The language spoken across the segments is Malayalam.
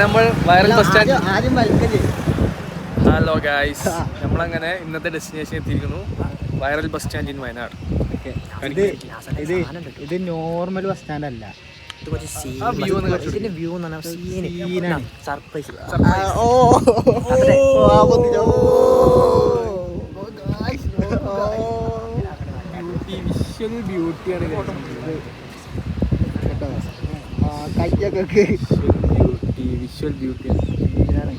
അങ്ങനെ നമ്മൾ viral bus stand hello guys നമ്മളങ്ങനെ ഇന്നത്തെ ഡെസ്റ്റിനേഷൻ എത്തിയിരിക്കുന്നു. Viral bus stand in Wayanad. ഇത് ഇത് ഇത് നോർമൽ ബസ് സ്റ്റാൻഡ് അല്ല. സർപ്രൈസ് ഓ. ആ, പൊന്നിച്ചോ. വിഷ്വൽ ബ്യൂട്ടിയാണ് കേട്ടോ. കയ്യൊക്കെ വിഷ്വൽ ബ്യൂട്ടി ഇതാണ്.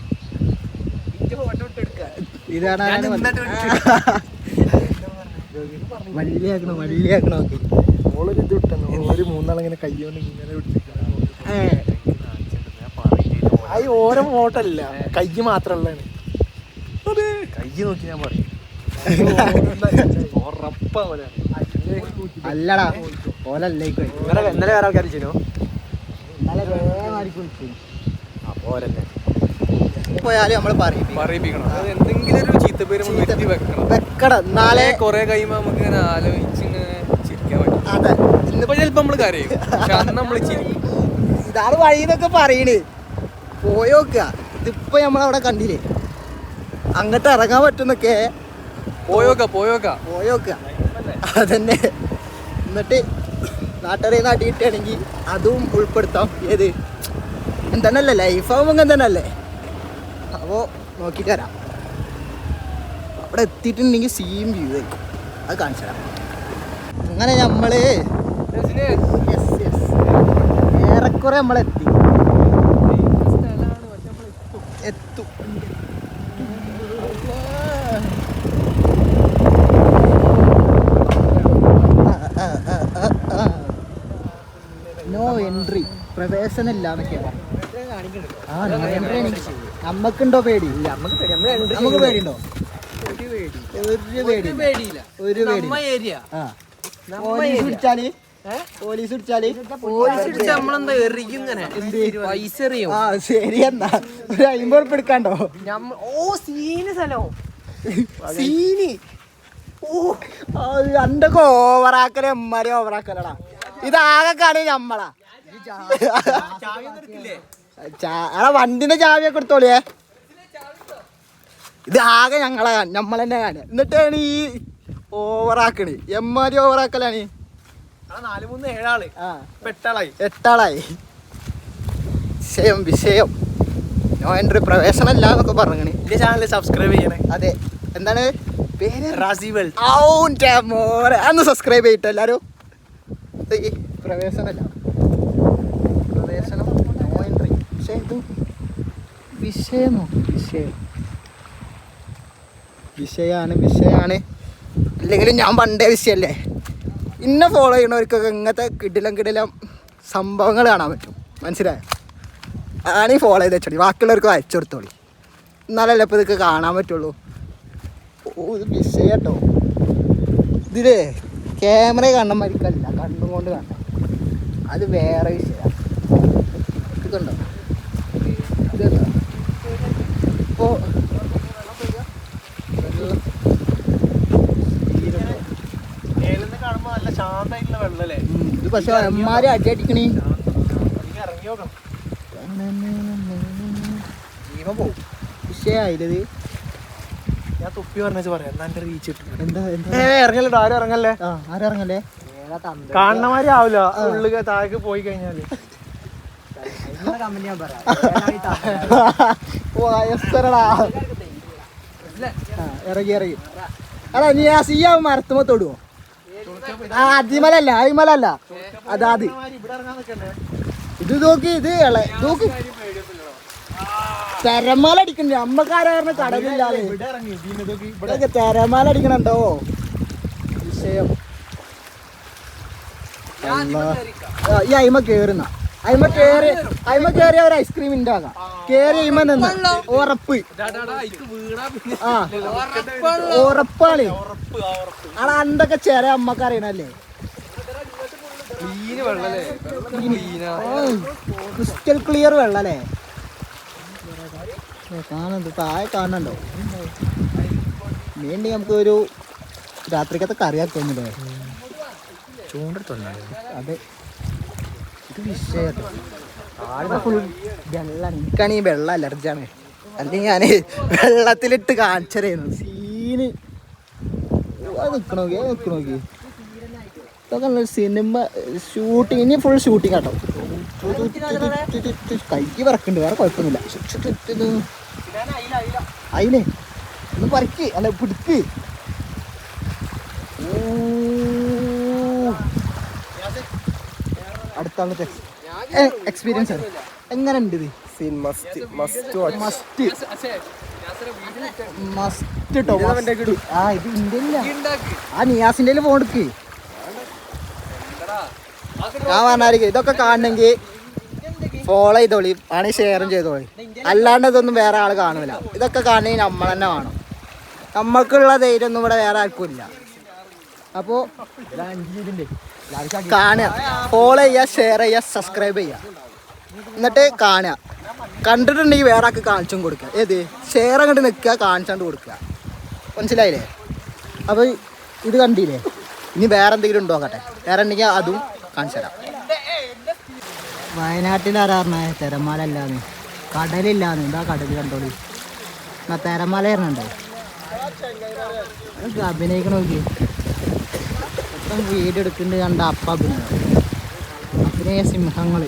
ഇതാണ് വള്ളിയാക്കണോ വള്ളിയാക്കണോ? ഒക്കെ ഓളൊരു ഇത് വിട്ടെന്ന് ഒരു മൂന്നാളിങ്ങനെ കയ്യോണ്ട് ഇങ്ങനെ ഏ. അത് ഓരോ ഫോട്ടല്ല കൈ മാത്രമുള്ളതാണ് കൈ നോക്കി ഞാൻ പറയും. അല്ലടാ. ഓലല്ലേ ഇന്നലെ വേറെ ആൾക്കാർ ചെയ്തു ഇന്നലെ വേറെ വിളിച്ചത്. അപ്പോരല്ലേ പോയാലും നമ്മൾ പറയും പറയിപ്പിക്കണം. അത് എന്തെങ്കിലും ഒരു വെക്കണം. വെക്കണം. എന്നാലേ കൊറേ നമുക്ക് ഇങ്ങനെ ആലോചിച്ച് ഇങ്ങനെ ചിരിക്കാൻ പറ്റും. അതെ. ഇന്നിപ്പോ നമ്മൾ കരയും. പക്ഷെ അന്ന് നമ്മൾ ചിരിക്കും. ഇതാണ് വഴി എന്നൊക്കെ പറയണേ പോയോക്കുക ഇതിപ്പോ നമ്മളവിടെ കണ്ടില്ലേ? അങ്ങോട്ട് ഇറങ്ങാൻ പറ്റുന്നൊക്കെ പോയോക്ക പോയോക്ക പോയോക്ക അതന്നെ. എന്നിട്ട് നാട്ടുകാരെ നാട്ടി കിട്ടുകയാണെങ്കിൽ അതും ഉൾപ്പെടുത്താം. ഏത്? എന്തെന്നല്ലേ ലൈഫ് ആകുമ്പോൾ അങ്ങനെ തന്നെ അല്ലേ അപ്പോൾ നോക്കിയിട്ട് വരാം. അവിടെ എത്തിയിട്ടുണ്ടെങ്കിൽ സീം വ്യൂ ആയിരിക്കും. അത് കാണിച്ചു തരാം. അങ്ങനെ നമ്മൾ ഏറെക്കുറെ നമ്മളെത്തി എത്തും. നോ എൻട്രി പ്രവേശനമില്ല എന്നൊക്കെയാണ് നമ്മക്കുണ്ടോ പേടി. നമുക്ക് പേടിയുണ്ടോ ഒരു പേടി ഒരു പേടി പോലീസ് പിടിച്ചാൽ? പോലീസ് പിടിച്ചാൽ? പോലീസ് പിടിച്ച് നമ്മളെന്താ എറിയും ഇങ്ങനെ പൈസ എറിയും? ആ ശരി എന്നാ ഒരു അമ്പത് ഉറുപ്പ് എടുക്കാണ്ടോ? ഓ സീന് സ്ഥലം. ഓവറാക്കല? എമ്മാരെ ഓവറാക്കലടാ. ഇതാകെ കാണി ഞമ്മളാ എടാ വണ്ടിന്റെ ചാവിയൊക്കെ എടുത്തോളിയേ. ഇത് ആകെ ഞങ്ങളെ നമ്മൾ തന്നെ കാണുക എന്നിട്ടാണ് ഈ ഓവറാക്കണ്. എമ്മാതിരി ഓവറാക്കലാണ്. എട്ടാളായി. വിഷയം വിഷയം. നോ എൻട്രി പ്രവേശനമല്ല എന്നൊക്കെ പറഞ്ഞു എന്റെ ചാനൽ സബ്സ്ക്രൈബ് ചെയ്യണേ. അതെ. എന്താണ്? പേര്? റാസിവൽ. ഔൻ ഔന്റെ മോനെ. അന്ന് സബ്സ്ക്രൈബ് ചെയ്തിട്ട് എല്ലാവരും പ്രവേശനമല്ല പ്രവേശനം നോ എൻട്രി പക്ഷേ ഇത് വിഷയമോ? വിഷയം. വിഷയാണ് വിഷയാണ്. അല്ലെങ്കിലും ഞാൻ പണ്ടേ വിഷയല്ലേ? ഇന്നെ ഫോളോ ചെയ്യണവർക്കൊക്കെ ഇങ്ങനത്തെ കിടിലം കിടിലം സംഭവങ്ങൾ കാണാൻ പറ്റും. മനസ്സിലായോ? ആണ് ഫോളോ ചെയ്ത് വെച്ചോളി. ബാക്കിയുള്ളവർക്ക് അയച്ചു കൊടുത്തോളി. എന്നാലല്ലേ ഇപ്പോൾ ഇതൊക്കെ കാണാൻ പറ്റുള്ളൂ. ഓ ഇത് വിഷയട്ടോ. ഇതിലേ ക്യാമറ കണ്ണം മരിക്കല്ല. കണ്ണും കൊണ്ട് കാണാം അത് വേറെ വിഷയമാണ്. ഇതുണ്ടോ ഇപ്പോൾ ഇത് പക്ഷെ അമ്മാര് അടിയടിക്കണേ. പോവും. വിഷയായില്ലത് ഞാൻ തുപ്പി പറഞ്ഞ പറയാം. എന്നാ എന്റെ റീച്ച് ഇറങ്ങല്ലേ ആരും ഇറങ്ങല്ലേ? ആ ആരിറങ്ങല്ലേ കാണണമാരി ആവില്ല. ഉള്ളിൽ താഴേക്ക് പോയി കഴിഞ്ഞാൽ. കമന്റ് ഞാൻ പറയാം. ആ, ഇറങ്ങി ഇറങ്ങി. എടാ നീ ആ സിയ മരത്തുമ്പോ തൊടുവോ ആ അതിമലല്ല അതിമലല്ല. അതാത് ഇത് നോക്കി ഇത് ഇളെ നോക്കി. തെരമാല അടിക്കണ്ട. അമ്മക്കാരായിരുന്നു കടലില്ലാതെ? തിരമാല അടിക്കണുണ്ടോ? വിഷയം. ഈ അയിമ കേറുന്ന. അയിമ കേറി അയിമ ഒരു ഐസ്ക്രീം ഉണ്ടാകാം കേറി അയിമ നിന്ന് ഉറപ്പ്. ആ. ഉറപ്പാണ്. ആളെ അണ്ടൊക്കെ ചെറിയ അമ്മയ്ക്ക് അറിയണല്ലേ? ക്രിസ്റ്റൽ ക്ലിയർ വെള്ളല്ലേ? കാണുന്നുണ്ട്. താഴെ കാണുന്നുണ്ടോ? വേണ്ടി നമുക്ക് ഒരു രാത്രിക്കത്തെ കറിയാക്കി ചൂണ്ടെടുത്തുണ്ടായിരുന്നു അതെ. ഇത് വിഷയം ഫുൾ വെള്ളം അലർജിയാണ്. അല്ലെങ്കിൽ ഞാൻ വെള്ളത്തിലിട്ട് കാണിച്ചറിയുന്നു സീന്. നിക്കണോ നിക്കണോ ഇതൊക്കെ സിനിമ ഷൂട്ടിങ് ഇനി ഫുൾ ഷൂട്ടിങ് കേട്ടോ കൈ പറക്കുന്നുണ്ട് വേറെ കുഴപ്പമൊന്നുമില്ല. അയിലേ ഒന്ന് പറിക്ക് അല്ല പിടിക്ക്. ഓ. അടുത്ത എക്സ്പീരിയൻസ് ആണ്. എങ്ങനെ ഉണ്ട് ഇത്? Scene must must must. Must. കേട്ടോ. ആ ഇത് ഇന്ത്യയില ആ നിയാസിന്റെ ഫോൺ എടുക്ക്. ഞാൻ പറഞ്ഞായിരിക്കും ഇതൊക്കെ കാണണമെങ്കിൽ ഫോളോ ചെയ്തോളി. ആണെങ്കിൽ ഷെയറും ചെയ്തോളി. അല്ലാണ്ട് ഇതൊന്നും വേറെ ആൾ കാണൂല. ഇതൊക്കെ കാണണമെങ്കിൽ നമ്മൾ തന്നെ വേണം. നമ്മൾക്കുള്ള ധൈര്യം ഒന്നും ഇവിടെ വേറെ ആർക്കും ഇല്ല. അപ്പോൾ കാണുക. ഫോളോ ചെയ്യുക ഷെയർ ചെയ്യുക സബ്സ്ക്രൈബ് ചെയ്യുക. എന്നിട്ട് കാണുക. കണ്ടിട്ടുണ്ടെങ്കിൽ വേറെ ആൾക്ക് കാണിച്ചും കൊടുക്കുക. ഏത്? ഷെയർ അങ്ങോട്ട് നിൽക്കുക കാണിച്ചാണ്ട് കൊടുക്കുക. മനസ്സിലായില്ലേ? അപ്പോൾ ഇത് കണ്ടില്ലേ? ഇനി വേറെ എന്തെങ്കിലും ഉണ്ടോ നോക്കട്ടെ. വേറെ ഉണ്ടെങ്കിൽ അതും കാണിച്ചു തരാം. വയനാട്ടിൽ ആരാ പറഞ്ഞേ? തിരമാല അല്ലാന്ന് കടലില്ലാന്ന്. എന്താ കടൽ കണ്ടോളി. എന്നാ തിരമാല ഇറങ്ങണ്ടേ അഭിനയിക്കണമെങ്കിൽ മൊത്തം വീട് എടുക്കുന്നുണ്ട് കണ്ട അപ്പ അഭിനയ സിംഹങ്ങൾ.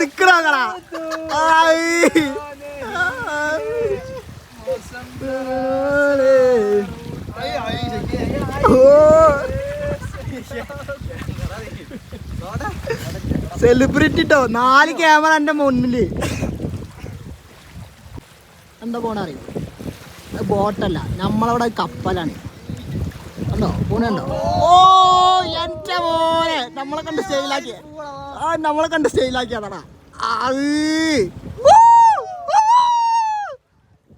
നിക്കണാ സെലിബ്രിറ്റി ട്ടോ നാല് ക്യാമറ എന്റെ മുന്നിൽ. എന്താ പോണ അറിയോ? അത് ബോട്ടല്ല നമ്മളവിടെ കപ്പലാണ്. കണ്ടോ? പോണുണ്ടോ ഓ എന്റെ മോനെ. നമ്മളെ കണ്ട് സ്റ്റൈലാക്കിയ ആ നമ്മളെ കണ്ട് സ്റ്റൈലാക്കിയതാടാ അത്.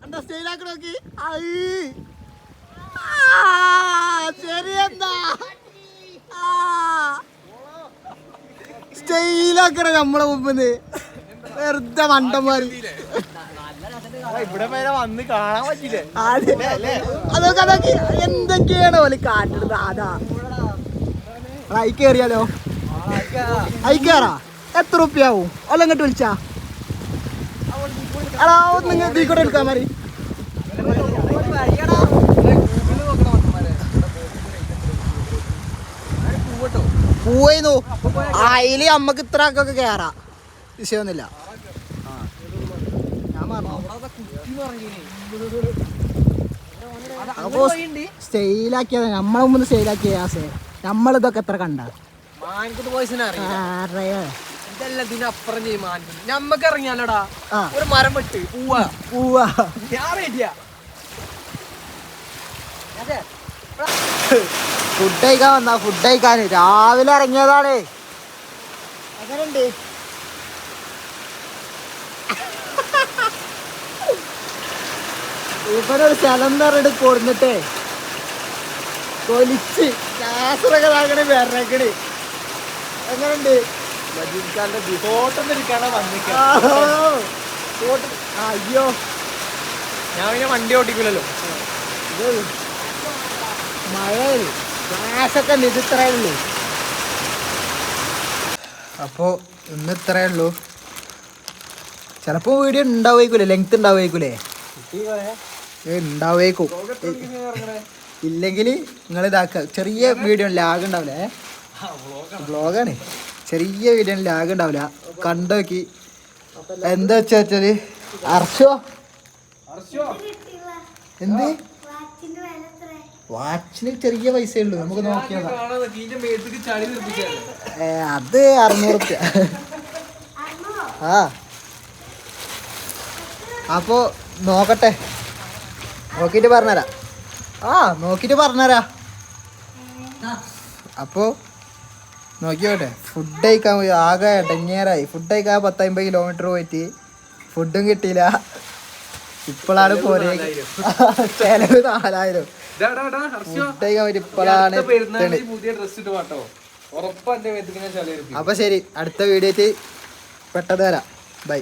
കണ്ട? സ്റ്റൈലാക്കി നോക്കി. അത്. ശരി എന്താ സ്റ്റൈലാക്കണ നമ്മളെ മുമ്പിന്ന്. വെറുതെ മണ്ടന്മാര് ഇവിടെ വരെ വന്ന് കാണാൻ പറ്റില്ലേ അതൊക്കെ അതൊക്കെ എന്തൊക്കെയാണ് ഓൽ കാട്ടുന്നത്? അതാ. ഐ കയറിയാലോ ഐ കയറാ എത്ര റുപ്യാവും അല്ല ഇങ്ങോട്ട് വിളിച്ചാ? എടാ നിങ്ങൾ ഇതിൽ കൂടെ എടുക്കാൻ മതി പോയിന്നു അയിൽ അമ്മയ്ക്ക് ഇത്ര ഒക്കെ കേറാ. വിഷയമൊന്നുമില്ല ഞാൻ പറഞ്ഞു അപ്പോ സ്റ്റൈലാക്കിയത് നമ്മളെ മുമ്പ് സ്റ്റൈലാക്കിയ ആസേ നമ്മളിതൊക്കെ എത്ര കണ്ട? ചെയ്യും ഞമ്മക്ക് ഇറങ്ങിയാലോടാ. ഒരു മരം വെട്ട്. പൂവാ. പോവാ. ഞാൻ റെഡിയാ ഫുഡ് കഴിക്കാൻ വന്നാ ഫുഡ് കഴിക്കാൻ രാവിലെ ഇറങ്ങിയതാണ്. എങ്ങനെയുണ്ട് ഇവനൊരു പറഞ്ഞിട്ട് കൊടുന്നിട്ടേ കൊലിച്ച് കാസറകളാകണേ താക്കണേ വിറക്കണ് എങ്ങനെയുണ്ട്? ഫോട്ടോ എടുക്കാനാ വന്നിട്ട്. അയ്യോ. ഞാൻ പിന്നെ വണ്ടി ഓടിക്കില്ലല്ലോ മഴയിൽ ഗ്ലാസൊക്കെ ഉണ്ട് ഉള്ളൂ. അപ്പോൾ ഇന്ന് ഇത്രയേ ഉള്ളൂ. ചിലപ്പോൾ വീഡിയോ ഉണ്ടാവുമായിരിക്കൂലേ ലെങ്ത് ഉണ്ടാവുമായിരിക്കൂലേ? ഉണ്ടാവുമായിരിക്കും ഇല്ലെങ്കിൽ നിങ്ങൾ ഇതാക്കുക ചെറിയ വീഡിയോ ലാഗ് ഉണ്ടാവില്ലേ ബ്ലോഗാണ് ചെറിയ വീഡിയോ ലാഗ് ഉണ്ടാവില്ല. കണ്ടു നോക്കി. എന്താ വെച്ചാ വെച്ചാൽ? അർഷോ എന്ത്? വാച്ചിന് ചെറിയ പൈസ ഉള്ളൂ. നമുക്ക് നോക്കിയതാ അത് അറുന്നൂറ്? റുപ്യ ആ. അപ്പോ നോക്കട്ടെ. നോക്കിട്ട് പറഞ്ഞുതരാം ആ നോക്കിട്ട് പറഞ്ഞുതരാ അപ്പോ നോക്കിയോട്ടെ ഫുഡ് കഴിക്കാൻ പോയി ആകെ ഇടങ്ങേറായി. ഫുഡ് കഴിക്കാൻ പത്തമ്പത് കിലോമീറ്റർ പോയിട്ട് ഫുഡും കിട്ടിയില്ല. ഇപ്പോഴാണ് പോരെ. ചെലവ് നാലായിരം. ഫുഡ് കഴിക്കാൻ പറ്റി ഇപ്പോഴാണ് അപ്പൊ ശരി അടുത്ത വീഡിയോക്ക് പെട്ടെന്ന് വരാം. ബൈ